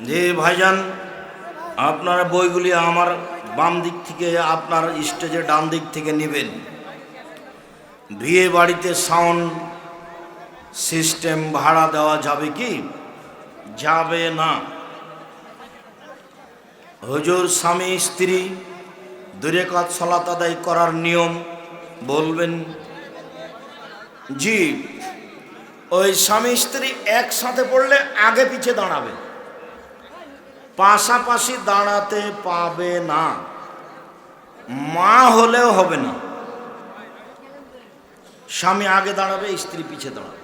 যে ভাইজান, আপনার বইগুলি আমার বাম দিক থেকে, আপনার স্টেজের ডান দিক থেকে নেবেন। বিয়ে বাড়িতে সাউন্ড সিস্টেম ভাড়া দেওয়া যাবে কি? যাবে না। হুজুর, স্বামী, স্ত্রী দূরে কাজ সলাত আদায় করার নিয়ম বলবেন? জি। ওই স্বামী, স্ত্রী একসাথে পড়লে আগে পিছে দাঁড়াবে। পাশাপাশি দাঁড়াতে পাবে না। মা হলেও হবে না। স্বামী আগে দাঁড়াবে, স্ত্রী পিছে দাঁড়াবে।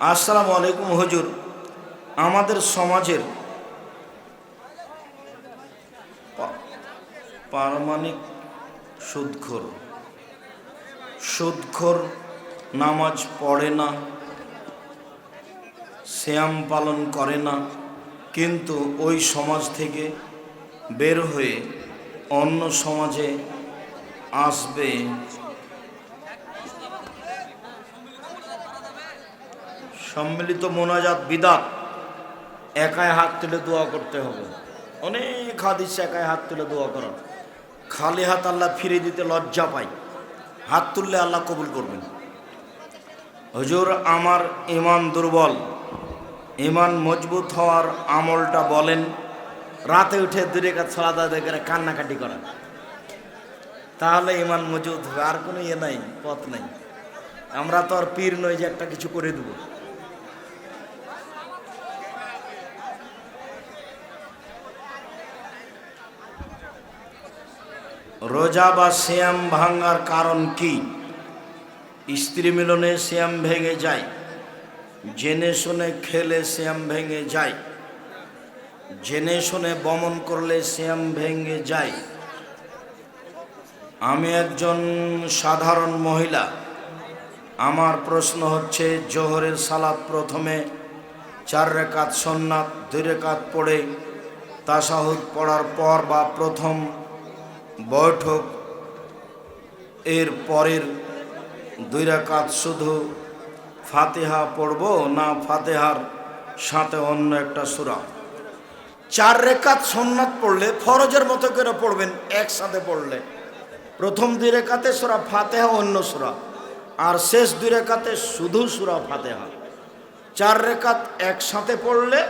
আসসালামু আলাইকুম, হজুর। আমাদের সমাজের পারমাণিক সুদখোর। সুদখোর নামাজ পড়ে না। শ্যাম পালন করে না, কিন্তু ওই সমাজ থেকে বের হয়ে অন্য সমাজে আসবে। সম্মিলিত মোনাজাত বিদাত, একাই হাত তুলে দোয়া করতে হবে। অনেক হাদিস একাই হাত তুলে দোয়া করা খালি হাত আল্লাহ ফিরে দিতে লজ্জা পাই হাত তুললে আল্লাহ কবুল করবেন। হজুর, আমার ইমান দুর্বল। ইমান মজবুত হওয়ার আমলটা বলেন, রাতে উঠে দূরে কাজ সালাদা দেখে কান্নাকাটি করা তাহলে ইমান মজবুত হবে, আর কোনো ইয়ে নাই, পথ নাই। আমরা তো আর পীর নই যে একটা কিছু করে দেবো। রোজা বা শ্যাম ভাঙার কারণ কি? স্ত্রী মিলনে শ্যাম ভেঙে যায়। জেনে শুনে খেলে শ্যাম ভেঙে যায়। জেনে শুনে বমন করলে শ্যাম ভেঙে যায়। আমি একজন সাধারণ মহিলা। আমার প্রশ্ন হচ্ছে, জোহরের সালাত প্রথমে চার রেখাত সন্ন্যাত দুই রেখাত পড়ে তাসাহুদ পড়ার পর বা প্রথম বৈঠক, এর পরের দুই রাকাত শুধু ফাতেহা পড়ব, না ফাতেহার সাথে অন্য একটা সুরা। চার রেখাত সন্ন্যাত পড়লে ফরজের মতো করে পড়বেন, একসাথে পড়লে। প্রথম দুই রেখাতে সুরা ফাতেহা, অন্য সুরা। আর শেষ দুই রেখাতে শুধু সুরা ফাতেহা। চার রেখাত একসাথে পড়লে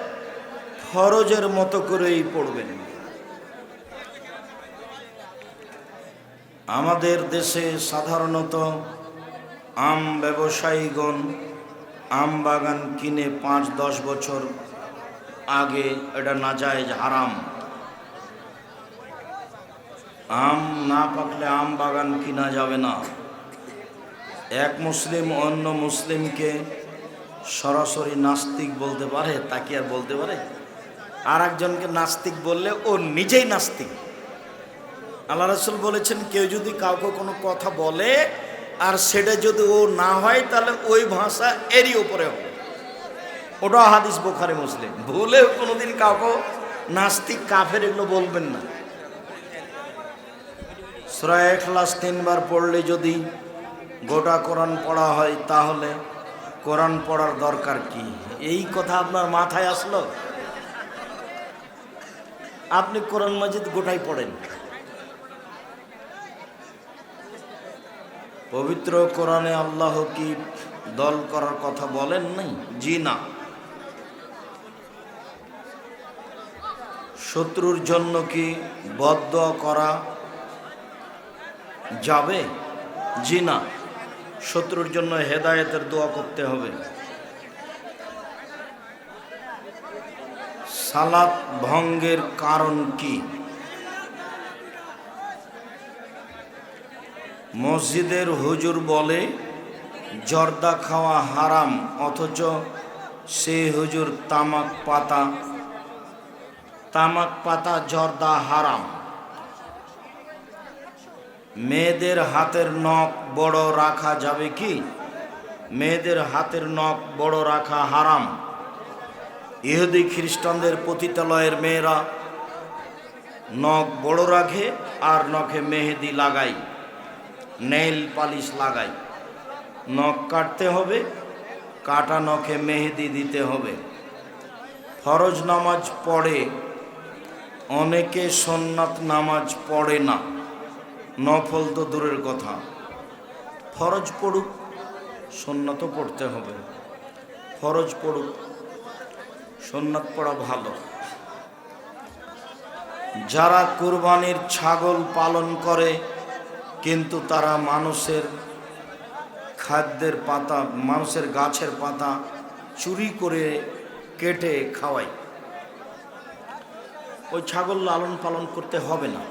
ফরজের মতো করেই পড়বেন। আমাদের দেশে সাধারণত আম ব্যবসায়ীগণ আম বাগান কিনে পাঁচ দশ বছর আগে এটা না যায় হারাম। আম না পাকলে আম বাগান কিনা যাবে না। এক মুসলিম অন্য মুসলিমকে সরাসরি নাস্তিক বলতে পারে, তাকে আর বলতে পারে? আর একজনকে নাস্তিক বললে ও নিজেই নাস্তিক। আল্লাহ রসুল বলেছেন, কেউ যদি কাউকে কোনো কথা বলে আর সেটা যদি ও না হয়, তাহলে ওই ভাষা এরই ওপরে হবে। ওটা হাদিস বোখারে, মুসলিম। ভুলে কোনোদিন কাউকে নাস্তিক, কাফের এগুলো বলবেন না। সুরায় ক্লাস তিনবার পড়লে যদি গোটা কোরআন পড়া হয়, তাহলে কোরআন পড়ার দরকার কি? এই কথা আপনার মাথায় আসলো? আপনি কোরআন মাজিদ গোটাই পড়েন। পবিত্র কোরআনে আল্লাহ কি দল করার কথা বলেন নাই? জি না। শত্রুর জন্য কি বদ্ধ করা যাবে? জি না। শত্রুর জন্য হেদায়েতের দোয়া করতে হবে। সালাত ভঙ্গের কারণ কি? মসজিদের হুজুর বলে, জর্দা খাওয়া হারাম, অথচ সে হুজুর তামাক পাতা তামাক পাতা জর্দা হারাম। মেয়েদের হাতের নখ বড় রাখা যাবে কি? মেয়েদের হাতের নখ বড় রাখা হারাম। ইহুদি খ্রিস্টানদের পতিতালয়ের মেয়েরা নখ বড় রাখে আর নখে মেহেদি লাগায়। নেইল পালিশ লাগাই। নখ কাটতে হবে, কাটা নখে মেহেদি দিতে হবে। ফরজ নামাজ পড়ে, অনেকে সন্ন্যাত নামাজ পড়ে না। নফল তো দূরের কথা। ফরজ পড়ুক সন্ন্যাতও পড়তে হবে। ফরজ পড়ুক সন্ন্যাত পড়া ভালো। যারা কুরবানির ছাগল পালন করে কিন্তু তারা মানুষের খাদ্যের পাতা, মানুষের গাছের পাতা চুরি করে কেটে খাওয়ায়। ওই ছাগল লালন পালন করতে হবে না।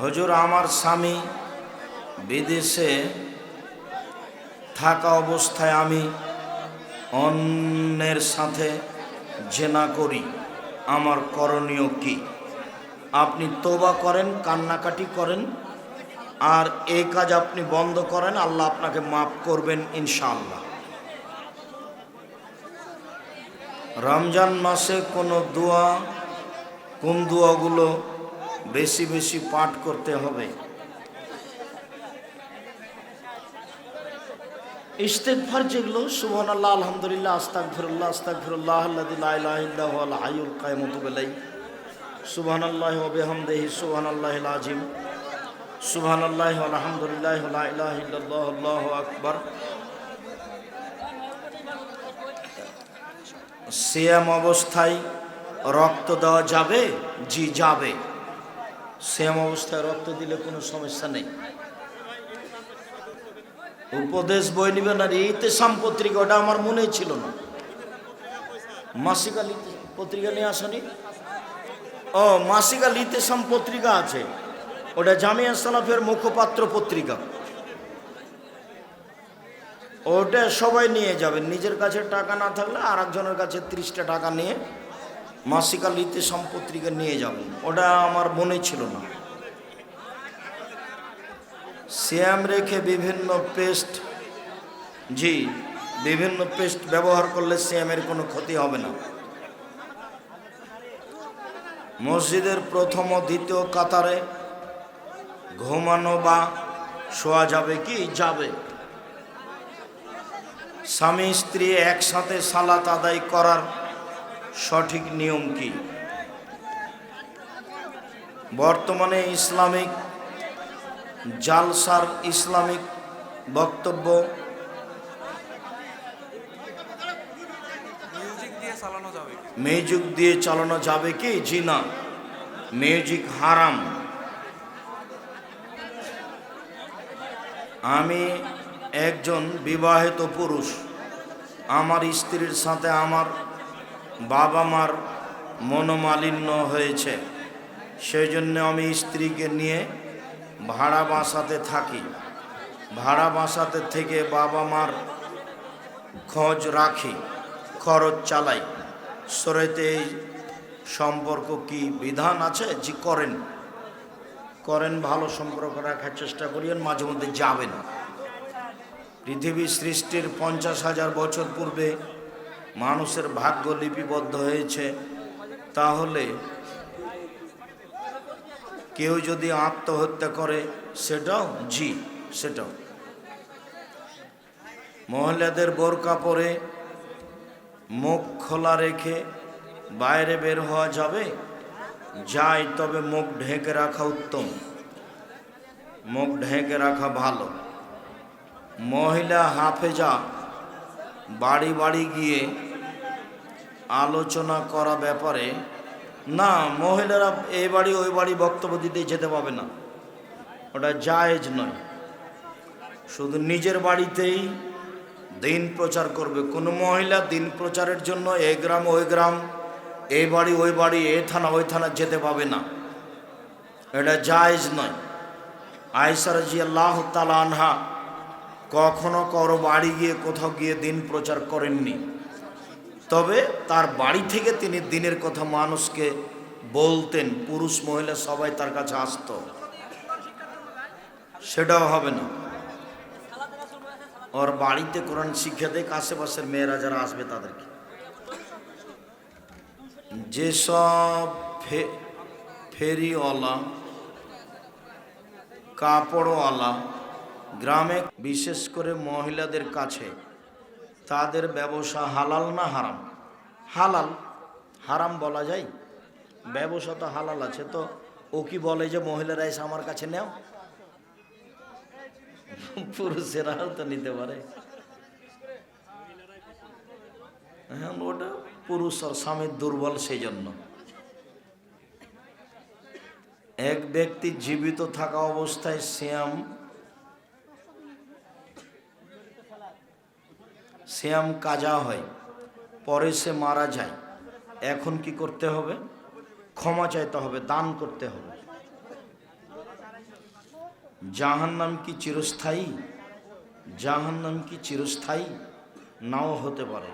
হজুর, আমার স্বামী বিদেশে থাকা অবস্থায় আমি অন্যের সাথে জেনা করি। আমার করণীয় কি? আপনি তোবা করেন, কান্নাকাটি করেন, আর এই কাজ আপনি বন্ধ করেন, আল্লাহ আপনাকে মাফ করবেন ইনশাআল্লাহ। রমজান মাসে কোনো দোয়া, কোন দোয়াগুলো বেশি বেশি পাঠ করতে হবে? ইস্তেকফার যেগুলো সুবহান আল্লাহ আলহামদুলিল্লাহ আস্তাক ফিরুল্লাহ আস্তাক ফিরুল্লাহ আল্লাহ হাইউল কায়মতুবেলাই সুবহান সিয়াম অবস্থায় রক্ত দেওয়া যাবে জি যাবে। সিয়াম অবস্থায় রক্ত দিলে কোনো সমস্যা নেই। উপদেশ বই নিবেন আর এইতে সাম পত্রিকা ওটা আমার মনেই ছিল না। মাসিক আলী পত্রিকা নিয়ে আসনি? ও, মাসিক আলী ইতেসাম পত্রিকা আছে। ওটা জামিয়া সালাফের মুখপাত্র পত্রিকা। ওটা সবাই নিয়ে যাবেন নিজের কাছে টাকা না থাকলে আর একজনের কাছে ত্রিশটা টাকা নিয়ে মাসিকা লিতে সম্পত্রিকা নিয়ে যাবেন ওটা আমার মনে ছিল না। শ্যাম রেখে বিভিন্ন পেস্ট, জি, বিভিন্ন পেস্ট ব্যবহার করলে শ্যামের কোনো ক্ষতি হবে না। মসজিদের প্রথম ও দ্বিতীয় কাতারে ঘুমানো বা শোয়া যাবে কি? যাবে। স্বামী স্ত্রী একসাথে সালাত আদায় করার সঠিক নিয়ম কি? বর্তমানে ইসলামিক জালসার ইসলামিক বক্তব্য মিউজিক দিয়ে চালানো যাবে মিউজিক দিয়ে চালানো যাবে কি? জি না। মিউজিক হারাম। আমি একজন বিবাহিত পুরুষ। আমার স্ত্রীর সাথে আমার বাবা মার মনোমালিন্য হয়েছে। সেই জন্য আমি স্ত্রীকে নিয়ে ভাড়া বাসাতে থাকি। ভাড়া বাসাতে থেকে বাবা মার খোঁজ রাখি, খরচ চালাই। সরেতে এই সম্পর্ক কি বিধান আছে? জি, করেন। করেন, ভালো সম্পর্ক রাখার চেষ্টা করিয়েন, মাঝে মধ্যে যাবেন। পৃথিবী সৃষ্টির পঞ্চাশ হাজার বছর পূর্বে মানুষের ভাগ্য লিপিবদ্ধ হয়েছে। তাহলে কেউ যদি আত্মহত্যা করে, সেটাও? জি, সেটাও। মহিলাদের বোরকা পরে মুখ খোলা রেখে বাইরে বের হওয়া যাবে? যায় তবে মুখ ঢেকে রাখা উত্তম। মুখ ঢেকে রাখা ভালো। মহিলা হাফেজা, বাড়ি বাড়ি গিয়ে আলোচনা করা ব্যাপারে, না, মহিলারা এই বাড়ি ওই বাড়ি বক্তব্য দিতে যেতে পাবে না। ওটা জায়েজ নয়। শুধু নিজের বাড়িতেই দিন প্রচার করবে। কোনো মহিলা দিন প্রচারের জন্য এই গ্রাম, ওই গ্রাম এই বাড়ি, ওই বাড়ি, এ থানা, ওই থানা যেতে পাবে না। এটা জায়জ নয়। আয়সার জি আল্লাহ আনহা কখনো কারও বাড়ি গিয়ে কোথাও গিয়ে দিন প্রচার করেননি। তবে তার বাড়ি থেকে তিনি দিনের কথা মানুষকে বলতেন, পুরুষ মহিলা সবাই তার কাছে আসতো। সেটাও হবে না। ওর বাড়িতে কোরআন শিক্ষা দেখ আশেপাশের মেয়েরা যারা আসবে তাদেরকে যেসব ফেরিওয়ালা কাপড়ওয়ালা গ্রামে বিশেষ করে মহিলাদের কাছে তাদের ব্যবসা হালাল না হারাম হালাল হারাম বলা যায় ব্যবসা তো হালাল আছে তো ও কি বলে যে মহিলারা এসে আমার কাছে নেও পুরুষেরাও তো নিতে পারে। হ্যাঁ ওটা পুরুষ আর স্বামীর দুর্বল সেই জন্য এক ব্যক্তি জীবিত থাকা অবস্থায় শ্যাম শ্যাম কাজা হয়, পরে সে মারা যায়। এখন কি করতে হবে? ক্ষমা চাইতে হবে, দান করতে হবে। জাহান্নাম কি চিরস্থায়ী? জাহান্নাম কি চিরস্থায়ী? নাও হতে পারে।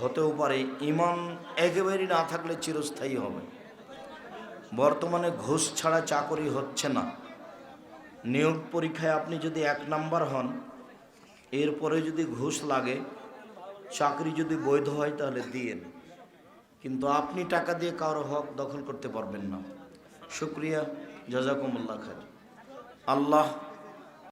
হতেও পারে। ইমান একেবারেই না থাকলে চিরস্থায়ী হবে। বর্তমানে ঘুষ ছাড়া চাকরি হচ্ছে না। নিয়োগ পরীক্ষায় আপনি যদি এক নাম্বার হন, এরপরে যদি ঘুষ লাগে, চাকরি যদি বৈধ হয় তাহলে দিয়েন। কিন্তু আপনি টাকা দিয়ে কারও হক দখল করতে পারবেন না। শুক্রিয়া। জাজাকুমুল্লাহ খান আল্লাহ